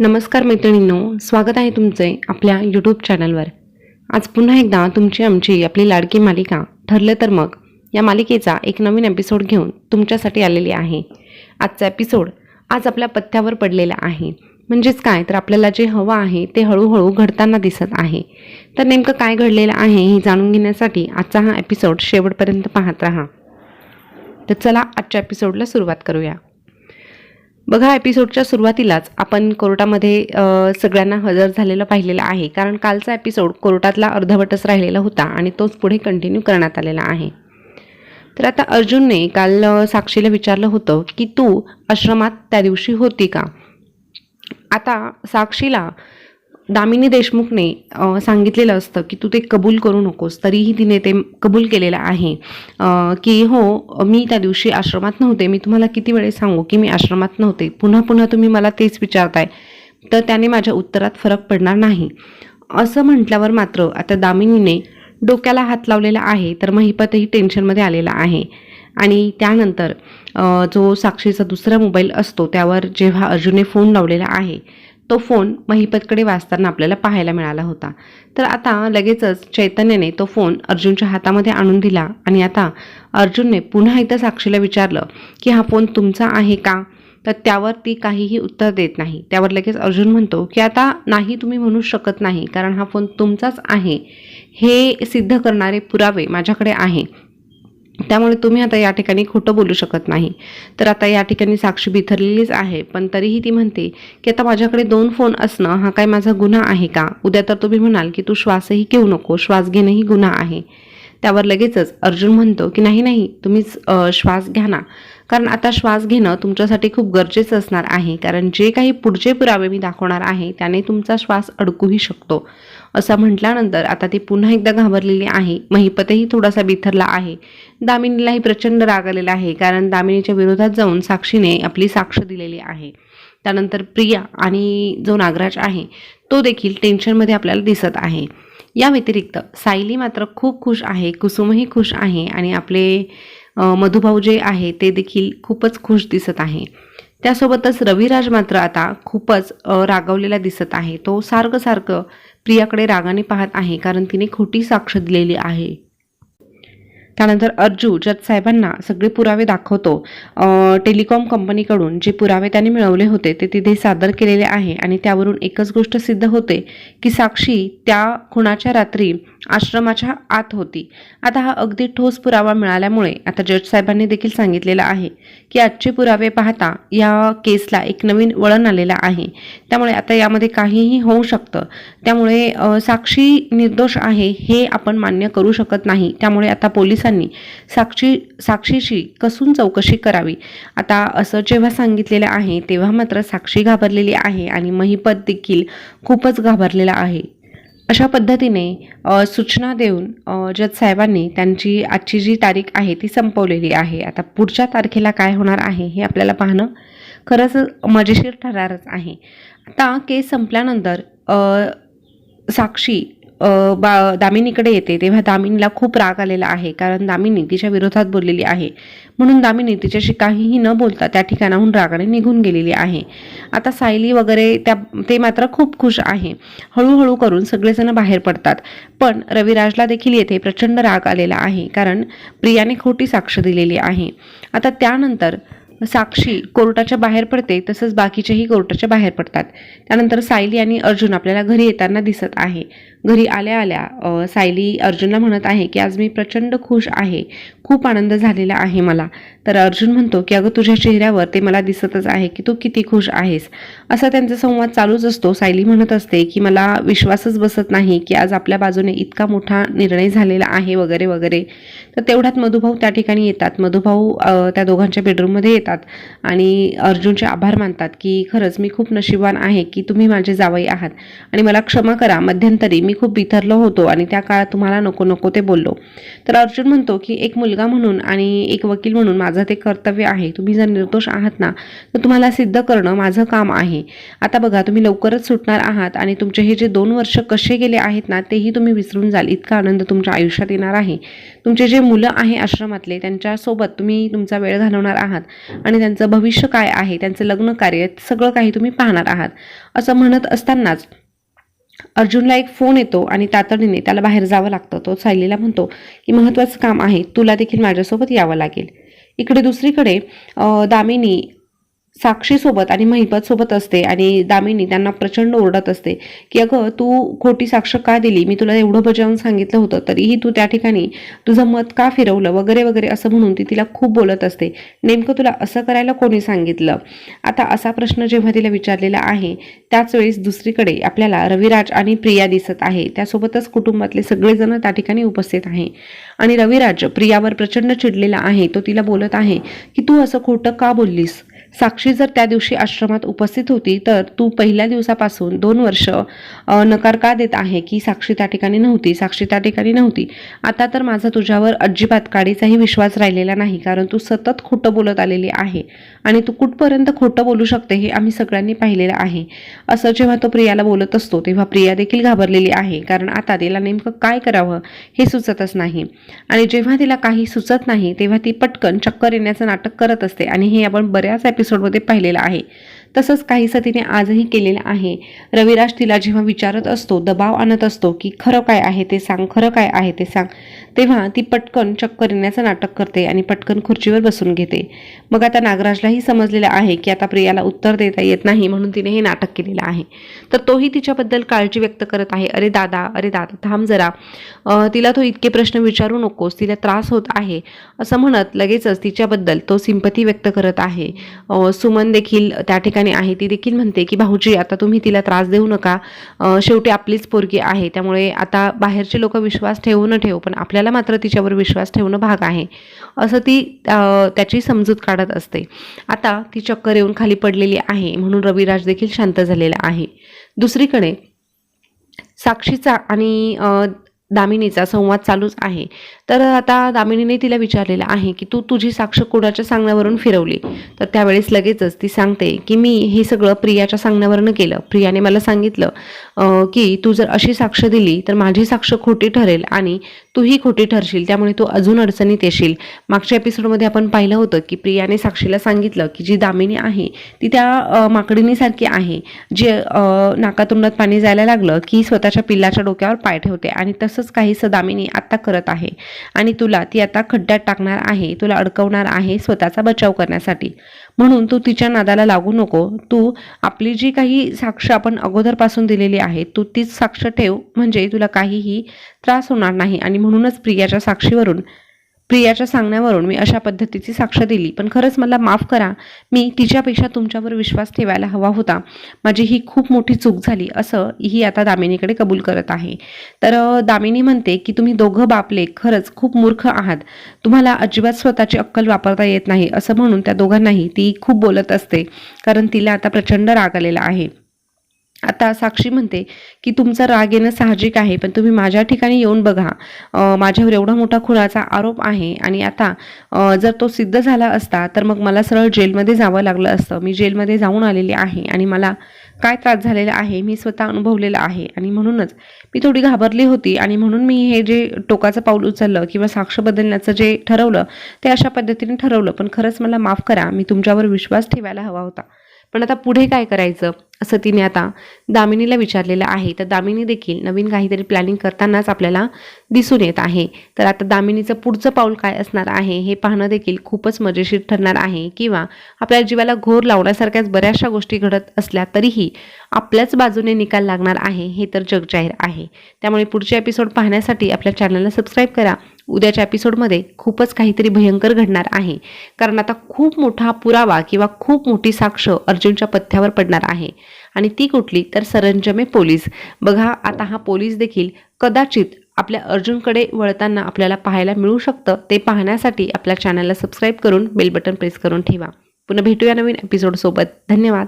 नमस्कार मैत्रिणींनो स्वागत आहे तुमचे आपल्या यूट्यूब चॅनलवर आज पुन्हा एकदा तुमची आमची आपली लाडकी मालिका ठरलं तर मग या मालिकेचा एक नवीन एपिसोड घेऊन तुमच्यासाठी आलेली आहे. आजचा एपिसोड आज आपल्या पथ्यावर पडलेला आहे. म्हणजेच काय? तर आपल्याला जे हवं आहे ते हळूहळू घडताना दिसत आहे. तर नेमकं काय घडलेलं आहे हे जाणून घेण्यासाठी आजचा हा एपिसोड शेवटपर्यंत पाहत राहा. तर चला आजच्या एपिसोडला सुरुवात करूया. बघा एपिसोडच्या सुरुवातीलाच आपण कोर्टामध्ये सगळ्यांना हजर झालेलं पाहिलेलं आहे. कारण कालचा एपिसोड कोर्टातला अर्धवटच राहिलेला होता आणि तोच पुढे कंटिन्यू करण्यात आलेला आहे. तर आता अर्जुनने काल साक्षीला विचारलं होतं की तू आश्रमात त्या दिवशी होती का? आता साक्षीला दामिनी देशमुखने सांगितलेलं असतं की तू ते कबूल करू नकोस तरीही तिने ते कबूल केलेलं आहे. की हो मी त्या दिवशी आश्रमात नव्हते मी तुम्हाला किती वेळेस सांगू की मी आश्रमात नव्हते. पुन्हा पुन्हा तुम्ही मला तेच विचारताय. तर त्याने माझ्या उत्तरात फरक पडणार नाही. असं म्हटल्यावर मात्र आता दामिनीने डोक्याला हात लावलेला आहे तर महिपतही टेन्शनमध्ये आलेला आहे. आणि त्यानंतर जो साक्षीचा दुसरा मोबाईल असतो त्यावर जेव्हा अर्जुनने फोन लावलेला आहे तो फोन महिपतकडे वाचताना आपल्याला पाहायला मिळाला होता. तर आता लगेचच चैतन्याने तो फोन अर्जुनच्या हातामध्ये आणून दिला आणि आता अर्जुनने पुन्हा एकदा साक्षीला विचारलं की हा फोन तुमचा आहे का? तर त्यावर ती काहीही उत्तर देत नाही. त्यावर लगेच अर्जुन म्हणतो की आता नाही तुम्ही म्हणू शकत नाही कारण हा फोन तुमचाच आहे. हे सिद्ध करणारे पुरावे माझ्याकडे आहे. त्यामुळे तुम्ही आता या ठिकाणी खोटं बोलू शकत नाही. तर आता या ठिकाणी साक्षी बिथरलेलीच आहे पण तरीही ती म्हणते की आता माझ्याकडे दोन फोन असणं हा काय माझा गुन्हा आहे का? उद्या तर तुम्ही म्हणाल की तू श्वासही घेऊ नको श्वास घेणंही गुन्हा आहे. त्यावर लगेचच अर्जुन म्हणतो की नाही नाही तुम्हीच श्वास घ्या ना. कारण आता श्वास घेणं तुमच्यासाठी खूप गरजेचं असणार आहे. कारण जे काही पुढचे पुरावे मी दाखवणार आहे त्याने तुमचा श्वास अडकूही शकतो. असं म्हटल्यानंतर आता ती पुन्हा एकदा घाबरलेली आहे. महिपतही थोडासा बिथरला आहे. दामिनीलाही प्रचंड राग आलेला आहे कारण दामिनीच्या विरोधात जाऊन साक्षीने आपली साक्ष दिलेली आहे. त्यानंतर प्रिया आणि जो नागराज आहे तो देखील टेन्शनमध्ये आपल्याला दिसत आहे. या व्यतिरिक्त सायली मात्र खूप खुश आहे कुसुमही खुश आहे आणि आपले मधुभाऊ जे आहे ते देखील खूपच खुश दिसत आहे. त्यासोबतच रविराज मात्र आता खूपच रागवलेला दिसत आहे. तो सारखं सारखं प्रियाकडे रागाने पाहत आहे कारण तिने खोटी साक्ष दिलेली आहे. त्यानंतर अर्जू जज साहेबांना सगळे पुरावे दाखवतो. टेलिकॉम कंपनीकडून जे पुरावे त्यांनी मिळवले होते ते तिथे सादर केलेले आहे आणि त्यावरून एकच गोष्ट सिद्ध होते की साक्षी त्या खुणाच्या रात्री आश्रमाच्या आत होती. आता हा अगदी ठोस पुरावा मिळाल्यामुळे आता जज साहेबांनी देखील सांगितलेलं आहे की आजचे पुरावे पाहता या केसला एक नवीन वळण आलेलं आहे. त्यामुळे आता यामध्ये काहीही होऊ शकतं. त्यामुळे साक्षी निर्दोष आहे हे आपण मान्य करू शकत नाही. त्यामुळे आता पोलीस पोलिसांनी साक्षी साक्षीची कसून चौकशी करावी. आता असं जेव्हा सांगितलेलं आहे तेव्हा मात्र साक्षी घाबरलेली आहे आणि महिपत देखील खूपच घाबरलेला आहे. अशा पद्धतीने सूचना देऊन जज साहेबांनी त्यांची आजची जी तारीख आहे ती संपवलेली आहे. आता पुढच्या तारखेला काय होणार आहे हे आपल्याला पाहणं खरंच मजेशीर ठरणारच आहे. आता केस संपल्यानंतर साक्षी बा दामिनीकडे येते तेव्हा दामिनीला खूप राग आलेला आहे कारण दामिनी तिच्या विरोधात बोललेली आहे. म्हणून दामिनी तिच्याशी काहीही न बोलता त्या ठिकाणाहून रागाने निघून गेलेली आहे. आता सायली वगैरे त्या ते मात्र खूप खुश आहे. हळूहळू करून सगळेजण बाहेर पडतात. पण रविराजला देखील येथे प्रचंड राग आलेला आहे कारण प्रियाने खोटी साक्ष दिलेली आहे. आता त्यानंतर साक्षी कोर्टाच्या बाहेर पडते तसंच बाकीचेही कोर्टाच्या बाहेर पडतात. त्यानंतर सायली आणि अर्जुन आपल्याला घरी येताना दिसत आहे. घरी आल्या आल्या सायली अर्जुनला म्हणत आहे की आज मी प्रचंड खुश आहे. खूप आनंद झालेला आहे मला. तर अर्जुन म्हणतो की अगं तुझ्या चेहऱ्यावर ते मला दिसतच आहे की तू किती खुश आहेस. असा त्यांचा संवाद चालूच असतो. सायली म्हणत असते की मला विश्वासच बसत नाही की आज आपल्या बाजूने इतका मोठा निर्णय झालेला आहे वगैरे वगैरे. तर तेवढ्यात मधुभाऊ त्या ठिकाणी येतात. मधुभाऊ त्या दोघांच्या बेडरूममध्ये येतात आणि अर्जुनचे आभार मानतात की खरंच मी खूप नशिबवान आहे की तुम्ही माझे जावई आहात आणि मला क्षमा करा. मध्यंतरी मी खूप बिथरलो होतो आणि त्या काळात तुम्हाला नको नको ते बोललो. तर अर्जुन म्हणतो की एक मुलगा म्हणून आणि एक वकील म्हणून माझं ते कर्तव्य आहे. तुम्ही जर निर्दोष आहात ना तर तुम्हाला सिद्ध करणं माझं काम आहे. आता बघा तुम्ही लवकरच सुटणार आहात आणि तुमचे हे जे दोन वर्ष कसे गेले आहेत ना तेही तुम्ही विसरून जाल. इतका आनंद तुमच्या आयुष्यात येणार आहे. तुमचे जे मुलं आहे आश्रमातले त्यांच्यासोबत तुम्ही तुमचा वेळ घालवणार आहात आणि त्यांचं भविष्य काय आहे त्यांचं लग्न कार्य सगळं काही तुम्ही पाहणार आहात. असं म्हणत असतानाच अर्जुनला एक फोन येतो आणि तातडीने त्याला बाहेर जावं लागतं. तो सायलीला म्हणतो की महत्त्वाचं काम आहे तुला देखील माझ्यासोबत यावं लागेल. इकडे दुसरीकडे दामिनी साक्षीसोबत आणि महिपतसोबत असते आणि दामिनी त्यांना प्रचंड ओरडत असते की अगं तू खोटी साक्ष का दिली? मी तुला एवढं बजावून सांगितलं होतं तरीही तू त्या ठिकाणी तुझं मत का फिरवलं? वगैरे वगैरे असं म्हणून ती तिला खूप बोलत असते. नेमकं तुला असं करायला कोणी सांगितलं? आता असा प्रश्न जेव्हा तिला विचारलेला आहे त्याच वेळेस दुसरीकडे आपल्याला रविराज आणि प्रिया दिसत आहे. त्यासोबतच कुटुंबातले सगळेजण त्या ठिकाणी उपस्थित आहे. आणि रविराज प्रियावर प्रचंड चिडलेला आहे. तो तिला बोलत आहे की तू असं खोटं का बोललीस? साक्षी जर त्या दिवशी आश्रमात उपस्थित होती तर तू पहिल्या दिवसापासून दोन वर्ष नकार का देत आहे की साक्षी त्या ठिकाणी नव्हती? साक्षी त्या ठिकाणी नव्हती. आता तर माझा तुझ्यावर अजिबात काडीचाही विश्वास राहिलेला नाही कारण तू सतत खोटं बोलत आलेली आहे आणि तू कुठपर्यंत खोटं बोलू शकते हे आम्ही सगळ्यांनी पाहिलेलं आहे. असं जेव्हा तो प्रियाला बोलत असतो तेव्हा प्रिया देखील घाबरलेली आहे कारण आता तिला नेमकं काय करावं हे सुचतच नाही. आणि जेव्हा तिला काही सुचत नाही तेव्हा ती पटकन चक्कर येण्याचं नाटक करत असते आणि हे आपण बऱ्याच एपिसोडमध्ये पाहिलेलं आहे. तसंच काहीसं तिने आजही केलेलं आहे. रविराज तिला जेव्हा विचारत असतो दबाव आणत असतो की खरं काय आहे ते सांग खरं काय आहे ते सांग तेव्हा ती पटकन चक्कर येण्याचं नाटक करते आणि पटकन खुर्चीवर बसून घेते. मग आता नागराजलाही समजलेलं आहे की आता प्रियाला उत्तर देता येत नाही म्हणून तिने हे नाटक केलेलं आहे. तर तोही तिच्याबद्दल काळजी व्यक्त करत आहे. अरे दादा अरे दादा थांब जरा. तिला तो इतके प्रश्न विचारू नकोस तिला त्रास होत आहे. असं म्हणत लगेचच तिच्याबद्दल तो सिंपती व्यक्त करत आहे. सुमन देखील त्या ठिकाणी आहे ती देखील म्हणते की भाऊजी आता तुम्ही तिला त्रास देऊ नका. शेवटी आपलीच पोरगी आहे. त्यामुळे आता बाहेरचे लोक विश्वास ठेवू न ठेवू पण आपल्याला मात्र तिच्यावर विश्वास ठेवणं भाग आहे. असं ती त्याची समजूत काढत असते. आता ती चक्कर येऊन खाली पडलेली आहे म्हणून रविराज देखील शांत झालेला आहे. दुसरीकडे साक्षीचा आणि दामिनीचा संवाद चालूच आहे. तर आता दामिनीने तिला विचारलेलं आहे की तू तुझी साक्ष कोणाच्या सांगण्यावरून फिरवली? तर त्यावेळेस लगेचच ती सांगते की मी हे सगळं प्रियाच्या सांगण्यावरनं केलं. प्रियाने मला सांगितलं की तू जर अशी साक्ष दिली तर माझी साक्ष खोटी ठरेल आणि तूही खोटी ठरशील. त्यामुळे तू अजून अडचणीत येशील. मागच्या एपिसोडमध्ये आपण पाहिलं होतं की प्रियाने साक्षीला सांगितलं की जी दामिनी आहे ती त्या माकडीनीसारखी आहे. जे नाकातोंडात पाणी जायला लागलं की स्वतःच्या पिल्लाच्या डोक्यावर पाय ठेवते आणि तसंच काहीसं दामिनी आत्ता करत आहे. आणि तुला ती आता खड्ड्यात टाकणार आहे तुला अडकवणार आहे स्वतःचा बचाव करण्यासाठी. म्हणून तू तिच्या नादाला लागू नको. तू आपली जी काही साक्ष आपण अगोदरपासून दिलेली आहे तू तीच साक्ष ठेव. म्हणजे तुला काहीही त्रास होणार नाही आणि म्हणूनच प्रियाच्या साक्षीवरून प्रियाच्या सांगण्यावरून मी अशा पद्धतीची साक्ष दिली. पण खरंच मला माफ करा मी तिच्यापेक्षा तुमच्यावर विश्वास ठेवायला हवा होता. माझी ही खूप मोठी चूक झाली असं ही आता दामिनीकडे कबूल करत आहे. तर दामिनी म्हणते की तुम्ही दोघं बापले खरंच खूप मूर्ख आहात. तुम्हाला अजिबात स्वतःची अक्कल वापरता येत नाही. असं म्हणून त्या दोघांनाही ती खूप बोलत असते कारण तिला आता प्रचंड राग आलेला आहे. आता साक्षी म्हणते की तुमचा राग येणं साहजिक आहे पण तुम्ही माझ्या ठिकाणी येऊन बघा. माझ्यावर एवढा मोठा खुनाचा आरोप आहे आणि आता जर तो सिद्ध झाला असता तर मग मला सरळ जेलमध्ये जावं लागलं असतं. मी जेलमध्ये जाऊन आलेली आहे आणि मला काय त्रास झालेला आहे मी स्वतः अनुभवलेला आहे. आणि म्हणूनच मी थोडी घाबरली होती आणि म्हणून मी हे जे टोकाचं पाऊल उचललं किंवा साक्ष बदलण्याचं जे ठरवलं ते अशा पद्धतीने ठरवलं. पण खरंच मला माफ करा मी तुमच्यावर विश्वास ठेवायला हवा होता. पण आता पुढे काय करायचं? असं तिने आता दामिनीला विचारलेलं आहे. तर दामिनी देखील नवीन काहीतरी प्लॅनिंग करतानाच आपल्याला दिसून येत आहे. तर आता दामिनीचं पुढचं पाऊल काय असणार आहे हे पाहणं देखील खूपच मजेशीर ठरणार आहे. किंवा आपल्या जीवाला घोर लावण्यासारख्याच बऱ्याचशा गोष्टी घडत असल्या तरीही आपल्याच बाजूने निकाल लागणार आहे हे तर जगजाहीर आहे. त्यामुळे पुढचे एपिसोड पाहण्यासाठी आपल्या चॅनलला सबस्क्राईब करा. उद्याच्या एपिसोडमध्ये खूपच काहीतरी भयंकर घडणार आहे. कारण आता खूप मोठा पुरावा किंवा खूप मोठी साक्ष अर्जुनच्या पथ्यावर पडणार आहे. आणि ती कुठली? तर सरंजमे पोलीस. बघा आता हा पोलीस देखील कदाचित आपल्या अर्जुनकडे वळताना आपल्याला पाहायला मिळू शकतं. ते पाहण्यासाठी आपल्या चॅनलला सबस्क्राईब करून बेल बटन प्रेस करून ठेवा. पुन्हा भेटूया नवीन एपिसोडसोबत धन्यवाद.